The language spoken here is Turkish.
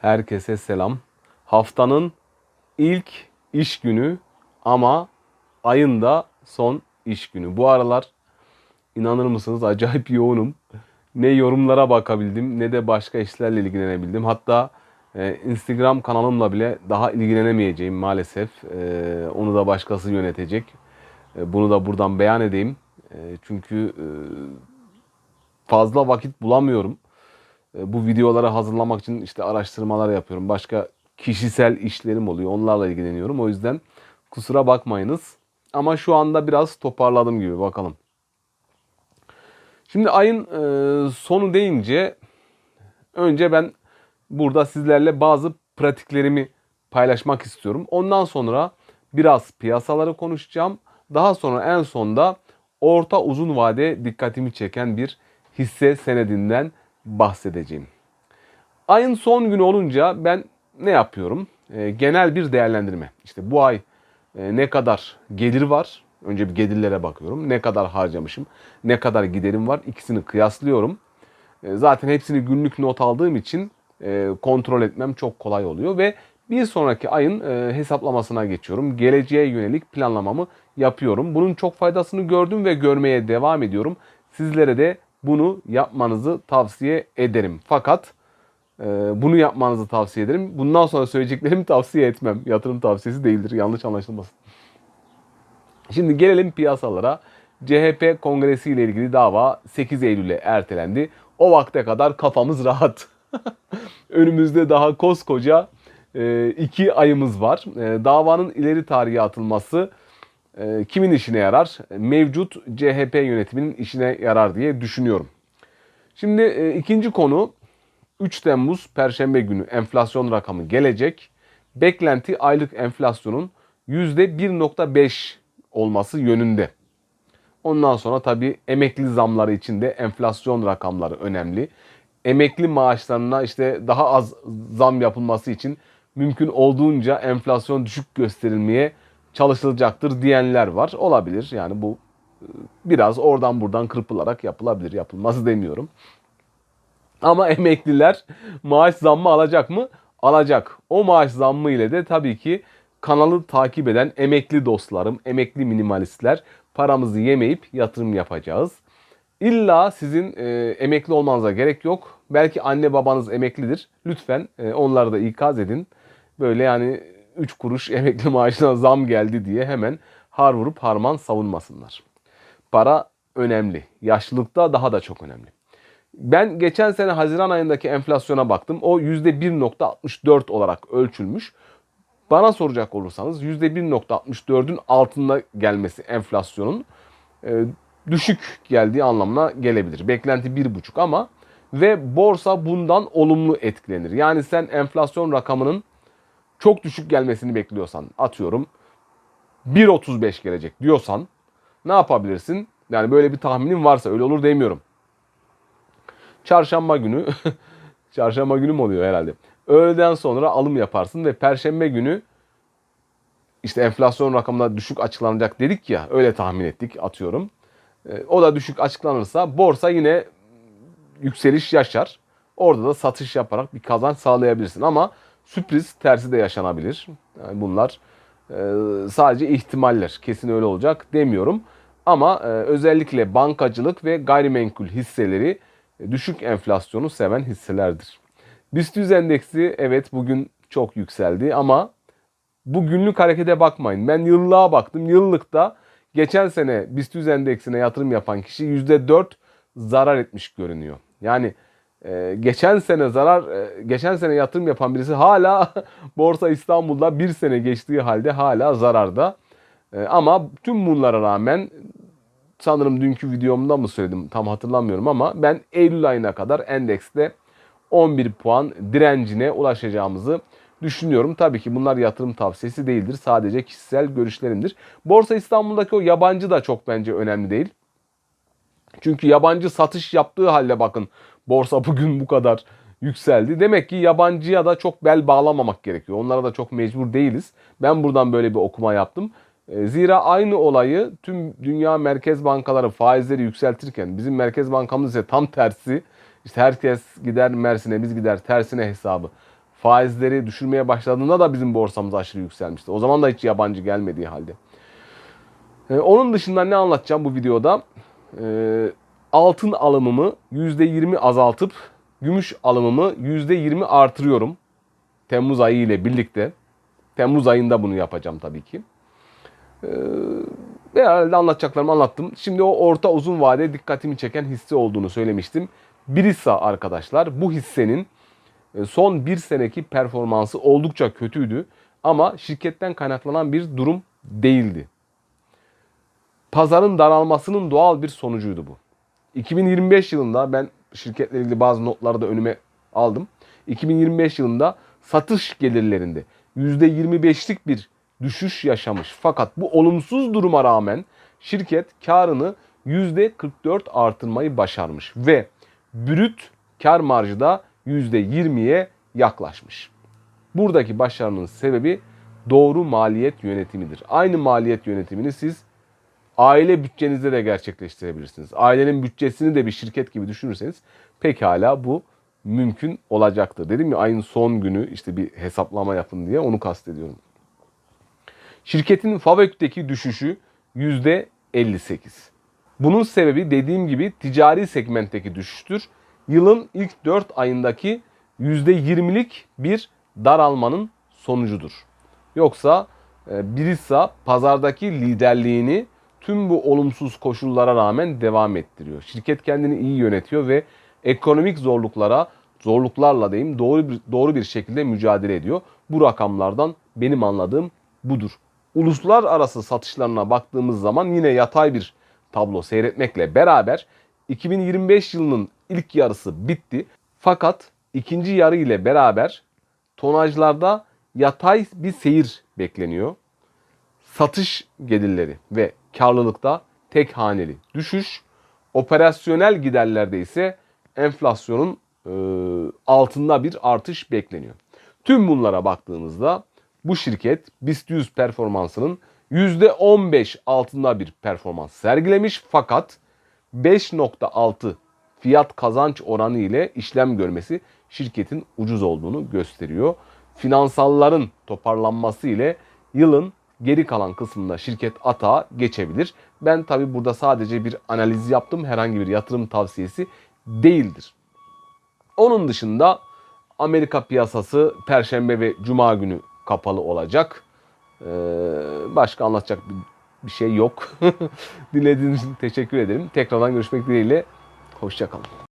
Herkese selam. Haftanın ilk iş günü ama ayın da son iş günü. Bu aralar inanır mısınız acayip yoğunum. Ne yorumlara bakabildim ne de başka işlerle ilgilenebildim. Hatta e, Instagram kanalımla bile daha ilgilenemeyeceğim maalesef. E, onu da başkası yönetecek. E, bunu da buradan beyan edeyim. E, çünkü e, fazla vakit bulamıyorum. E, bu videoları hazırlamak için işte araştırmalar yapıyorum. Başka kişisel işlerim oluyor. Onlarla ilgileniyorum. O yüzden kusura bakmayınız. Ama şu anda biraz toparladım gibi bakalım. Şimdi ayın e, sonu deyince önce ben burada sizlerle bazı pratiklerimi paylaşmak istiyorum. Ondan sonra biraz piyasaları konuşacağım. Daha sonra en sonda orta uzun vade dikkatimi çeken bir hisse senedinden bahsedeceğim. Ayın son günü olunca ben ne yapıyorum? E, genel bir değerlendirme. İşte bu ay e, ne kadar gelir var? Önce bir gelirlere bakıyorum. Ne kadar harcamışım? Ne kadar giderim var? İkisini kıyaslıyorum. E, zaten hepsini günlük not aldığım için e, kontrol etmem çok kolay oluyor ve bir sonraki ayın e, hesaplamasına geçiyorum. Geleceğe yönelik planlamamı yapıyorum. Bunun çok faydasını gördüm ve görmeye devam ediyorum. Sizlere de bunu yapmanızı tavsiye ederim. Fakat e, bunu yapmanızı tavsiye ederim. Bundan sonra söyleyeceklerimi tavsiye etmem. Yatırım tavsiyesi değildir. Yanlış anlaşılmasın. Şimdi gelelim piyasalara. CHP kongresi ile ilgili dava 8 Eylül'e ertelendi. O vakte kadar kafamız rahat. Önümüzde daha koskoca e, iki ayımız var. E, davanın ileri tarihe atılması e, kimin işine yarar? Mevcut CHP yönetiminin işine yarar diye düşünüyorum. Şimdi e, ikinci konu 3 Temmuz Perşembe günü enflasyon rakamı gelecek. Beklenti aylık enflasyonun %1.5 olması yönünde. Ondan sonra tabii emekli zamları için de enflasyon rakamları önemli. Emekli maaşlarına işte daha az zam yapılması için mümkün olduğunca enflasyon düşük gösterilmeye çalışılacaktır diyenler var. Olabilir yani bu e, biraz oradan buradan kırpılarak yapılabilir. Yapılmaz demiyorum. Ama emekliler maaş zammı alacak mı? Alacak. O maaş zammı ile de tabii ki kanalı takip eden emekli dostlarım, emekli minimalistler paramızı yemeyip yatırım yapacağız. İlla sizin e, emekli olmanıza gerek yok. Belki anne babanız emeklidir. Lütfen e, onları da ikaz edin. Böyle yani 3 kuruş emekli maaşına zam geldi diye hemen har vurup harman savunmasınlar. Para önemli. Yaşlılıkta daha da çok önemli. Ben geçen sene Haziran ayındaki enflasyona baktım. O %1.64 olarak ölçülmüş. Bana soracak olursanız %1.64'ün altında gelmesi enflasyonun e, düşük geldiği anlamına gelebilir. Beklenti 1.5 ama ve borsa bundan olumlu etkilenir. Yani sen enflasyon rakamının çok düşük gelmesini bekliyorsan atıyorum 1.35 gelecek diyorsan ne yapabilirsin? Yani böyle bir tahminin varsa öyle olur demiyorum. Çarşamba günü çarşamba günü mü oluyor herhalde? Öğleden sonra alım yaparsın ve perşembe günü işte enflasyon rakamında düşük açıklanacak dedik ya öyle tahmin ettik atıyorum. E, o da düşük açıklanırsa borsa yine yükseliş yaşar. Orada da satış yaparak bir kazanç sağlayabilirsin ama sürpriz tersi de yaşanabilir. Yani bunlar e, sadece ihtimaller. Kesin öyle olacak demiyorum. Ama e, özellikle bankacılık ve gayrimenkul hisseleri e, düşük enflasyonu seven hisselerdir. BIST 100 endeksi evet bugün çok yükseldi ama bu günlük harekete bakmayın. Ben yıllığa baktım. Yıllıkta geçen sene BIST 100 endeksine yatırım yapan kişi %4 zarar etmiş görünüyor. Yani e, geçen sene zarar, e, geçen sene yatırım yapan birisi hala Borsa İstanbul'da bir sene geçtiği halde hala zararda. E, ama tüm bunlara rağmen sanırım dünkü videomda mı söyledim tam hatırlamıyorum ama ben Eylül ayına kadar endekste 11 puan direncine ulaşacağımızı düşünüyorum. Tabii ki bunlar yatırım tavsiyesi değildir. Sadece kişisel görüşlerimdir. Borsa İstanbul'daki o yabancı da çok bence önemli değil. Çünkü yabancı satış yaptığı halde bakın borsa bugün bu kadar yükseldi. Demek ki yabancıya da çok bel bağlamamak gerekiyor. Onlara da çok mecbur değiliz. Ben buradan böyle bir okuma yaptım. E, zira aynı olayı tüm dünya merkez bankaları faizleri yükseltirken bizim merkez bankamız ise tam tersi. İşte herkes gider Mersin'e biz gider tersine hesabı. faizleri düşürmeye başladığında da bizim borsamız aşırı yükselmişti. O zaman da hiç yabancı gelmediği halde. Ee, onun dışında ne anlatacağım bu videoda? Ee, altın alımımı %20 azaltıp gümüş alımımı %20 artırıyorum. Temmuz ayı ile birlikte. Temmuz ayında bunu yapacağım tabii ki. Ee, herhalde anlatacaklarımı anlattım. Şimdi o orta uzun vade dikkatimi çeken hisse olduğunu söylemiştim. Birisa arkadaşlar bu hissenin e, son bir seneki performansı oldukça kötüydü. Ama şirketten kaynaklanan bir durum değildi. Pazarın daralmasının doğal bir sonucuydu bu. 2025 yılında ben şirketle ilgili bazı notları da önüme aldım. 2025 yılında satış gelirlerinde %25'lik bir düşüş yaşamış. Fakat bu olumsuz duruma rağmen şirket karını %44 artırmayı başarmış ve brüt kar marjı da %20'ye yaklaşmış. Buradaki başarının sebebi doğru maliyet yönetimidir. Aynı maliyet yönetimini siz aile bütçenizde de gerçekleştirebilirsiniz. Ailenin bütçesini de bir şirket gibi düşünürseniz pekala bu mümkün olacaktır. Dedim ya ayın son günü işte bir hesaplama yapın diye onu kastediyorum. Şirketin FAVÖK'teki düşüşü %58. Bunun sebebi dediğim gibi ticari segmentteki düşüştür. Yılın ilk 4 ayındaki %20'lik bir daralmanın sonucudur. Yoksa e, Birisa pazardaki liderliğini tüm bu olumsuz koşullara rağmen devam ettiriyor. Şirket kendini iyi yönetiyor ve ekonomik zorluklara, zorluklarla diyeyim doğru bir, doğru bir şekilde mücadele ediyor. Bu rakamlardan benim anladığım budur. Uluslararası satışlarına baktığımız zaman yine yatay bir tablo seyretmekle beraber 2025 yılının ilk yarısı bitti. Fakat ikinci yarı ile beraber tonajlarda yatay bir seyir bekleniyor. Satış gelirleri ve karlılıkta tek haneli düşüş. Operasyonel giderlerde ise enflasyonun e, altında bir artış bekleniyor. Tüm bunlara baktığımızda bu şirket BIST 100 performansının %15 altında bir performans sergilemiş fakat 5.6 fiyat kazanç oranı ile işlem görmesi şirketin ucuz olduğunu gösteriyor. Finansalların toparlanması ile yılın geri kalan kısmında şirket atağa geçebilir. Ben tabi burada sadece bir analiz yaptım. Herhangi bir yatırım tavsiyesi değildir. Onun dışında Amerika piyasası Perşembe ve Cuma günü kapalı olacak. Ee, başka anlatacak bir, bir şey yok. Dinlediğiniz için teşekkür ederim. Tekrardan görüşmek dileğiyle. Hoşçakalın.